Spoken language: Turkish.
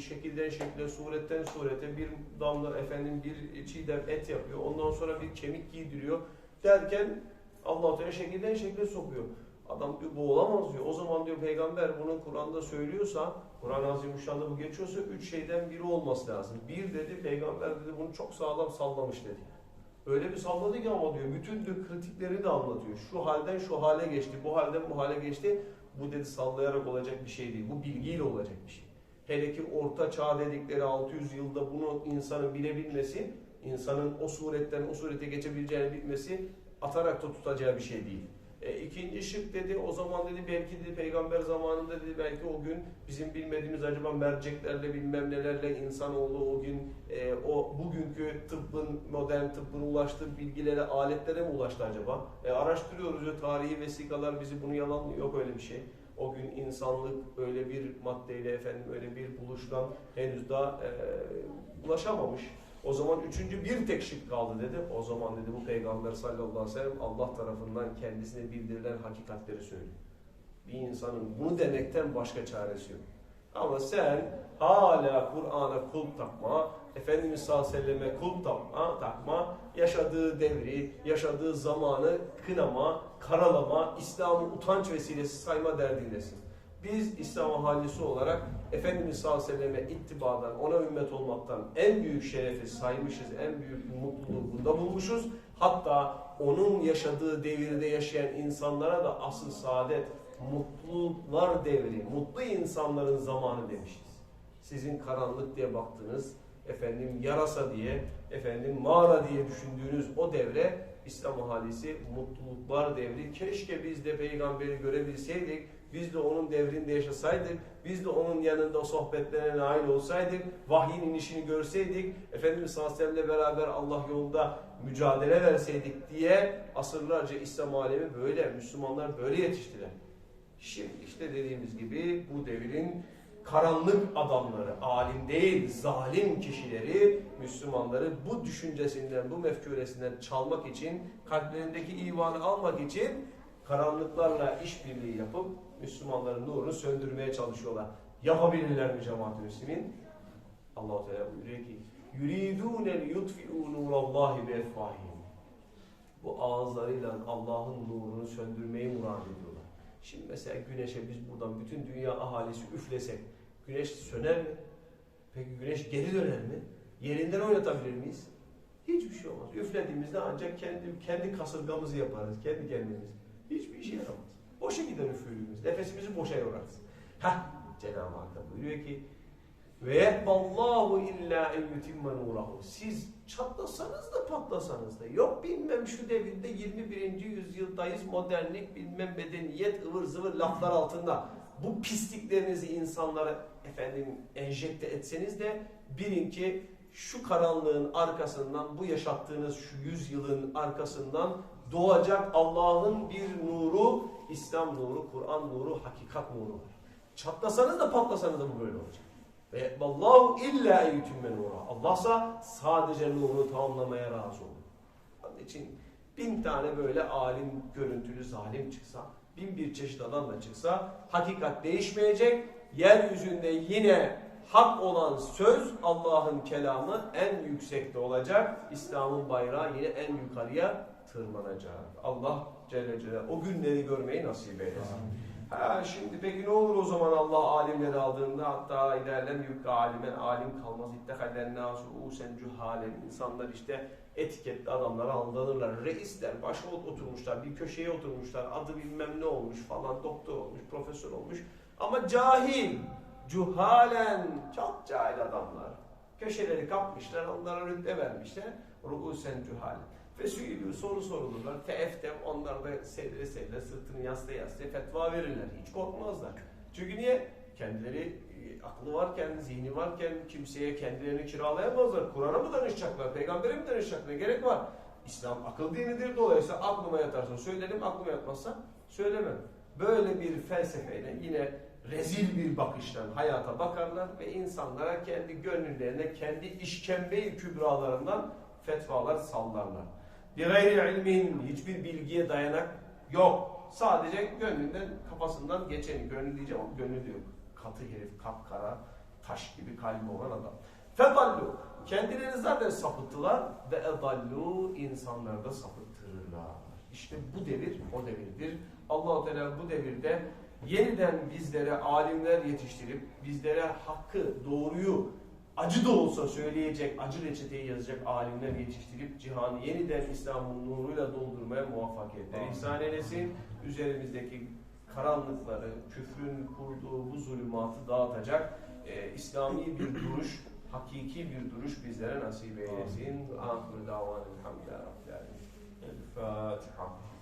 şekilden şekle, suretten surete bir damla efendim bir çiğdem et yapıyor. Ondan sonra bir kemik giydiriyor derken Allah Teala şekilden şekle sokuyor. Adam diyor bu olamaz diyor. O zaman diyor peygamber bunu Kur'an'da söylüyorsa, Kur'an-ı Azimüşşan'da bu geçiyorsa üç şeyden biri olması lazım. Bir dedi peygamber dedi bunu çok sağlam sallamış dedi. Öyle bir salladı ki ama diyor bütün diyor kritikleri de anlatıyor. Şu halden şu hale geçti, bu halden bu hale geçti. Bu dedi sallayarak olacak bir şey değil. Bu bilgiyle olacak bir şey. Hele ki orta çağ dedikleri 600 yılda bunu insanın bilebilmesi, insanın o suretten o surete geçebileceğini bilmesi atarak da tutacağı bir şey değil. E, ikinci şık dedi o zaman dedi belki dedi peygamber zamanında dedi belki o gün bizim bilmediğimiz acaba merceklerle bilmem nelerle insanoğlu o gün e, o bugünkü tıbbın modern tıbbın ulaştığı bilgilere aletlere mi ulaştı acaba? E, araştırıyoruz ya tarihi vesikalar bizi bunu yalanlıyor yok öyle bir şey. O gün insanlık öyle bir maddeyle efendim öyle bir buluştan henüz daha e, ulaşamamış. O zaman üçüncü bir tek şık kaldı dedi. O zaman dedi bu peygamber sallallahu aleyhi ve sellem Allah tarafından kendisine bildirilen hakikatleri söylüyor. Bir insanın bunu demekten başka çaresi yok. Ama sen hala Kur'an'a kul takma, Efendimiz sallallahu aleyhi ve selleme kul takma, takma, yaşadığı devri, yaşadığı zamanı kınama, karalama, İslam'ı utanç vesilesi sayma derdindesin. Biz İslam ahalisi olarak Efendimiz sallallahu aleyhi ve selleme ittibadan, ona ümmet olmaktan en büyük şerefi saymışız, en büyük mutluluğu bunda bulmuşuz. Hatta onun yaşadığı devirde yaşayan insanlara da asıl saadet, mutluluklar devri, mutlu insanların zamanı demişiz. Sizin karanlık diye baktığınız, efendim yarasa diye, efendim mağara diye düşündüğünüz o devre İslam ahalisi mutluluklar devri. Keşke biz de peygamberi görebilseydik, biz de onun devrinde yaşasaydık, biz de onun yanında o sohbetlerine nail olsaydık, vahyin inişini görseydik, Efendimiz sallallahu aleyhi ve beraber Allah yolunda mücadele verseydik diye asırlarca İslam alemi böyle, Müslümanlar böyle yetiştiler. Şimdi işte dediğimiz gibi bu devrin karanlık adamları, alim değil, zalim kişileri Müslümanları bu düşüncesinden, bu mefküresinden çalmak için, kalplerindeki imanı almak için karanlıklarla işbirliği yapıp Müslümanların nurunu söndürmeye çalışıyorlar. Yapabilirler mi cemaat-i müslimin? Allah-u Teala buyuruyor ki يُرِيدُونَ لِيُطْفِئُوا نُورَ اللّٰهِ بِاَفْوَاهِهِمْ Bu ağızlarıyla Allah'ın nurunu söndürmeyi murad ediyorlar. Şimdi mesela güneşe biz buradan bütün dünya ahalisi üflesek güneş söner mi? Peki güneş geri döner mi? Yerinden oynatabilir miyiz? Hiçbir şey olmaz. Üflediğimizde ancak kendi kendi kasırgamızı yaparız, kendi kendimiz. Hiçbir işe yaramaz. Boşa gider üfürüğümüz. Nefesimizi boşa yorarız. Heh, Cenab-ı Hak da buyuruyor ki ve yetballahu illa en yutimma nurahu. Siz çatlasanız da patlasanız da yok bilmem şu devirde 21. yüzyıldayız modernlik bilmem medeniyet ıvır zıvır laflar altında bu pisliklerinizi insanlara efendim enjekte etseniz de bilin ki şu karanlığın arkasından bu yaşattığınız şu yüzyılın arkasından doğacak Allah'ın bir nuru, İslam nuru, Kur'an nuru, hakikat nuru var. Çatlasanız da patlasanız da bu böyle olacak. Ve vallahu illa eyyütümme nura. Allah'sa sadece nurunu tamamlamaya razı olur. Onun için bin tane böyle alim görüntülü zalim çıksa, bin bir çeşit adam da çıksa hakikat değişmeyecek. Yeryüzünde yine hak olan söz Allah'ın kelamı en yüksekte olacak. İslam'ın bayrağı yine en yukarıya tırmanacak. Allah Celle Celaluhu o günleri görmeyi nasip eylesin. Ha, şimdi peki ne olur o zaman Allah alimleri aldığında hatta ilerlem yükle alimen alim kalmaz ittehallen nasu usen cühalen insanlar işte etiketli adamlara aldanırlar. Reisler başa oturmuşlar bir köşeye oturmuşlar adı bilmem ne olmuş falan doktor olmuş profesör olmuş ama cahil cühalen çok cahil adamlar. Köşeleri kapmışlar onlara rütbe vermişler. Ruusen cühalen. Fesüilü soru sorulurlar. Teeftem onlar da sevre sevre sırtını yaslaya yaslaya fetva verirler. Hiç korkmazlar. Çünkü niye? Kendileri e, aklı varken, zihni varken kimseye kendilerini kiralayamazlar. Kur'an'a mı danışacaklar? Peygamber'e mi danışacaklar? Gerek var. İslam akıl dinidir. Dolayısıyla aklıma yatarsa söylerim, aklıma yatmazsa söylemem. Böyle bir felsefeyle yine rezil bir bakıştan hayata bakarlar ve insanlara kendi gönüllerine, kendi işkembe kübralarından fetvalar sallarlar. Bir gayri ilmin hiçbir bilgiye dayanak yok. Sadece gönlünden, kafasından geçeni. Gönül diyeceğim ama gönlü yok. Katı herif, kapkara, taş gibi kalbi olan adam. Fedallu. Kendilerini zaten sapıttılar ve edallu insanları da sapıttırırlar. İşte bu devir o devirdir. Allah-u Teala bu devirde yeniden bizlere alimler yetiştirip bizlere hakkı, doğruyu acı da olsa söyleyecek, acı reçeteyi yazacak alimler yetiştirip cihanı yeniden İslam'ın nuruyla doldurmaya muvaffakiyetler ihsan eylesin. Üzerimizdeki karanlıkları, küfrün kurduğu bu zulümatı dağıtacak e, İslami bir duruş, hakiki bir duruş bizlere nasip eylesin. Ahir davanın hamdülillah. El Fatiha.